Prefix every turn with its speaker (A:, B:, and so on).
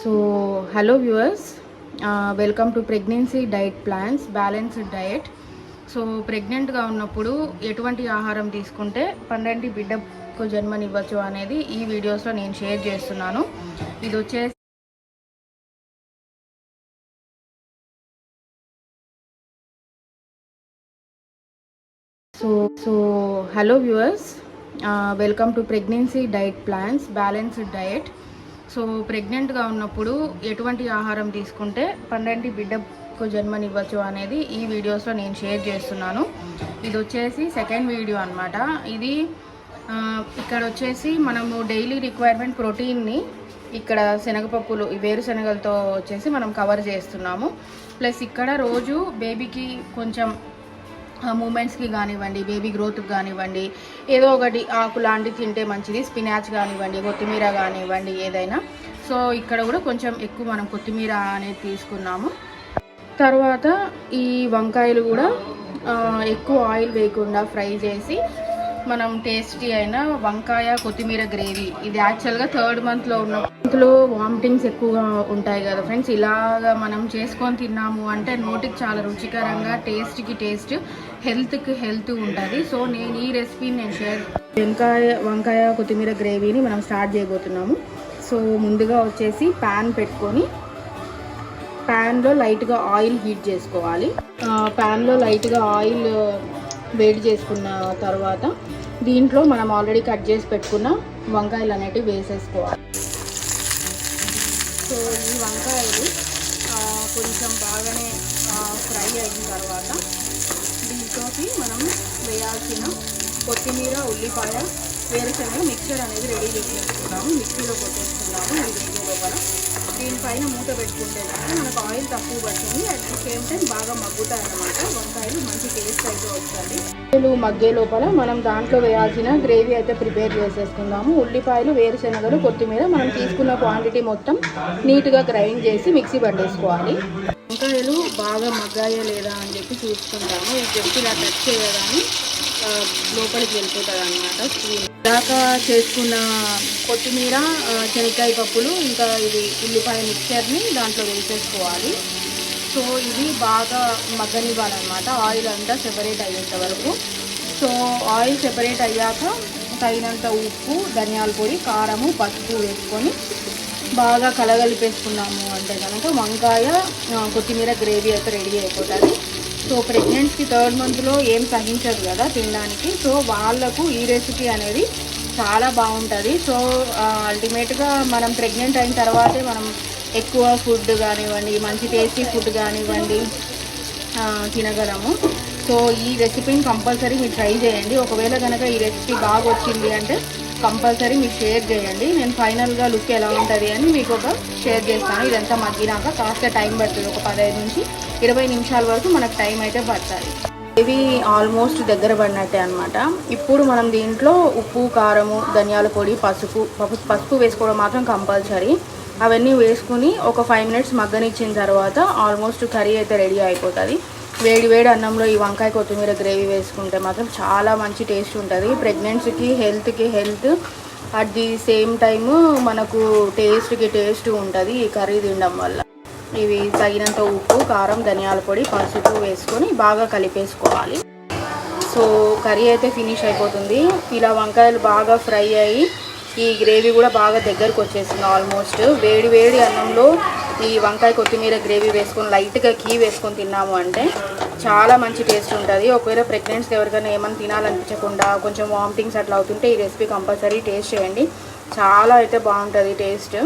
A: So hello viewers welcome to pregnancy diet plans balanced diet so ప్రెగ్నెంట్గా ఉన్నప్పుడు ఎటువంటి ఆహారం తీసుకుంటే పండంటి బిడ్డకు జన్మనివ్వచ్చు అనేది ఈ వీడియోస్లో నేను షేర్ చేస్తున్నాను. ఇది వచ్చేసి so so hello viewers welcome to pregnancy diet plans balanced diet so ప్రెగ్నెంట్గా ఉన్నప్పుడు ఎటువంటి ఆహారం తీసుకుంటే పండంటి బిడ్డకు జన్మనివ్వచ్చు అనేది ఈ వీడియోస్లో నేను షేర్ చేస్తున్నాను. ఇది వచ్చేసి సెకండ్ వీడియో అనమాట ఇది ఇక్కడ వచ్చేసి మనము డైలీ రిక్వైర్మెంట్ ప్రోటీన్ని ఇక్కడ శనగపప్పులు వేరుశనగలతో వచ్చేసి మనం కవర్ చేస్తున్నాము. ప్లస్ ఇక్కడ రోజు బేబీకి కొంచెం మూమెంట్స్కి కానివ్వండి బేబీ గ్రోత్కి కానివ్వండి ఏదో ఒకటి ఆకు లాంటివి తింటే మంచిది స్పినాచ్ కానివ్వండి కొత్తిమీర కానివ్వండి ఏదైనా. సో ఇక్కడ కూడా కొంచెం ఎక్కువ మనం కొత్తిమీర అనేది తీసుకున్నాము. తర్వాత ఈ వంకాయలు కూడా ఎక్కువ ఆయిల్ వేయకుండా ఫ్రై చేసి మనం టేస్టీ అయిన వంకాయ కొత్తిమీర గ్రేవీ ఇది యాక్చువల్గా థర్డ్ మంత్లో ఉన్న మంత్లో వామిటింగ్స్ ఎక్కువగా ఉంటాయి కదా ఫ్రెండ్స్ ఇలాగా మనం చేసుకొని తిన్నాము అంటే నోటికి చాలా రుచికరంగా టేస్ట్కి టేస్ట్ హెల్త్కి హెల్త్ ఉంటుంది. సో నేను ఈ రెసిపీని నేను షేర్ వంకాయ వంకాయ కొత్తిమీర గ్రేవీని మనం స్టార్ట్ చేయబోతున్నాము. సో ముందుగా వచ్చేసి ప్యాన్ పెట్టుకొని ప్యాన్లో లైట్గా ఆయిల్ హీట్ చేసుకోవాలి. ప్యాన్లో లైట్గా ఆయిల్ వేడి చేసుకున్న తర్వాత దీంట్లో మనం ఆల్రెడీ కట్ చేసి పెట్టుకున్న వంకాయలు అనేటివి వేసేసుకోవాలి. సో ఈ వంకాయలు కొంచెం బాగానే ఫ్రై అయిన తర్వాత దీంట్లోకి మనం వేయాల్సిన కొత్తిమీర ఉల్లిపాయ వేరుశనగ మిక్చర్ అనేది రెడీ చేసేసుకున్నాము మిక్సీలో కొట్టేసుకున్నాము ఈ వేగే లోపల. దీనిపైన మూత పెట్టుకుంటే మనకు ఆయిల్ తక్కువ పడుతుంది. అట్ ది సేమ్ టైం బాగా మగ్గుతాయి అనమాట వంకాయలు మంచి టేస్ట్ అయితే వస్తుంది. ఉల్లిపాయలు మగ్గే లోపల మనం దాంట్లో వేయాల్సిన గ్రేవీ అయితే ప్రిపేర్ చేసేసుకుందాము. ఉల్లిపాయలు వేరుశనగలు కొత్తిమీర మనం తీసుకున్న క్వాంటిటీ మొత్తం నీట్గా గ్రైండ్ చేసి మిక్సీ పట్టేసుకోవాలి. వంకాయలు బాగా మగ్గాయా లేదా అని చెప్పి చూసుకుంటాము. ఇది జస్ట్ ఇలా టచ్ చేయగానే లోపలికి వెళ్ళిపోతుంది అనమాట స్పూన్ దాకా చేసుకున్న కొత్తిమీర చెనక్కాయ శనక్కాయ పప్పులు ఇంకా ఇది ఉల్లిపాయ మిక్చర్ని దాంట్లో వేసేసుకోవాలి. సో ఇది బాగా మగ్గనివ్వాలన్నమాట. ఆయిల్ అంతా సెపరేట్ అయ్యేంత వరకు. సో ఆయిల్ సెపరేట్ అయ్యాక తగినంత ఉప్పు ధనియాల పొడి కారము పసుపు వేసుకొని బాగా కలగలిపేసుకున్నాము అంటే కనుక వంకాయ కొత్తిమీర గ్రేవీ అయితే రెడీ అయిపోతుంది. సో ప్రెగ్నెన్సీ థర్డ్ మంత్లో ఏం సహించదు కదా తినడానికి. సో వాళ్ళకు ఈ రెసిపీ అనేది చాలా బాగుంటుంది. సో అల్టిమేట్గా మనం ప్రెగ్నెంట్ అయిన తర్వాతే మనం ఎక్కువ ఫుడ్ కానివ్వండి మంచి టేస్టీ ఫుడ్ కానివ్వండి తినగలము. సో ఈ రెసిపీని కంపల్సరీ మీరు ట్రై చేయండి. ఒకవేళ కనుక ఈ రెసిపీ బాగా వచ్చింది అంటే కంపల్సరీ మీరు షేర్ చేయండి. నేను ఫైనల్గా లుక్ ఎలా ఉంటుంది అని మీకు ఒక షేర్ చేస్తాను. ఇదంతా మగ్గినాక కాస్త టైం పడుతుంది. ఒక పదహైదు నుంచి ఇరవై నిమిషాల వరకు మనకు టైం అయితే పడుతుంది. ఇవి ఆల్మోస్ట్ దగ్గర పడినట్టే అనమాట ఇప్పుడు మనం దీంట్లో ఉప్పు కారము ధనియాల పొడి పసుపు పసు- పసుపు వేసుకోవడం మాత్రం కంపల్సరీ. అవన్నీ వేసుకుని ఒక ఫైవ్ మినిట్స్ మగ్గనిచ్చిన తర్వాత ఆల్మోస్ట్ కర్రీ అయితే రెడీ అయిపోతుంది. వేడి వేడి అన్నంలో ఈ వంకాయ కొత్తిమీర గ్రేవీ వేసుకుంటే మాత్రం చాలా మంచి టేస్ట్ ఉంటుంది. ప్రెగ్నెన్సీకి హెల్త్కి health at the same time మనకు టేస్ట్కి టేస్ట్ ఉంటుంది ఈ కర్రీ తినడం వల్ల. ఇవి తగినంత ఉప్పు కారం ధనియాల పొడి పసుపు వేసుకొని బాగా కలిపేసుకోవాలి. సో కర్రీ అయితే ఫినిష్ అయిపోతుంది. ఇలా వంకాయలు బాగా ఫ్రై అయ్యి ఈ గ్రేవీ కూడా బాగా దగ్గరకు వచ్చేసింది ఆల్మోస్ట్. వేడి వేడి అన్నంలో ఈ వంకాయ కొత్తిమీర గ్రేవీ వేసుకొని లైట్గా కీ వేసుకొని తిన్నాము అంటే చాలా మంచి టేస్ట్ ఉంటుంది. ఒకవేళ ప్రెగ్నెన్సీ ఎవరికైనా ఏమైనా తినాలనిపించకుండా కొంచెం వామిటింగ్స్ అట్లా అవుతుంటే ఈ రెసిపీ కంపల్సరీ టేస్ట్ చేయండి. చాలా అయితే బాగుంటుంది టేస్ట్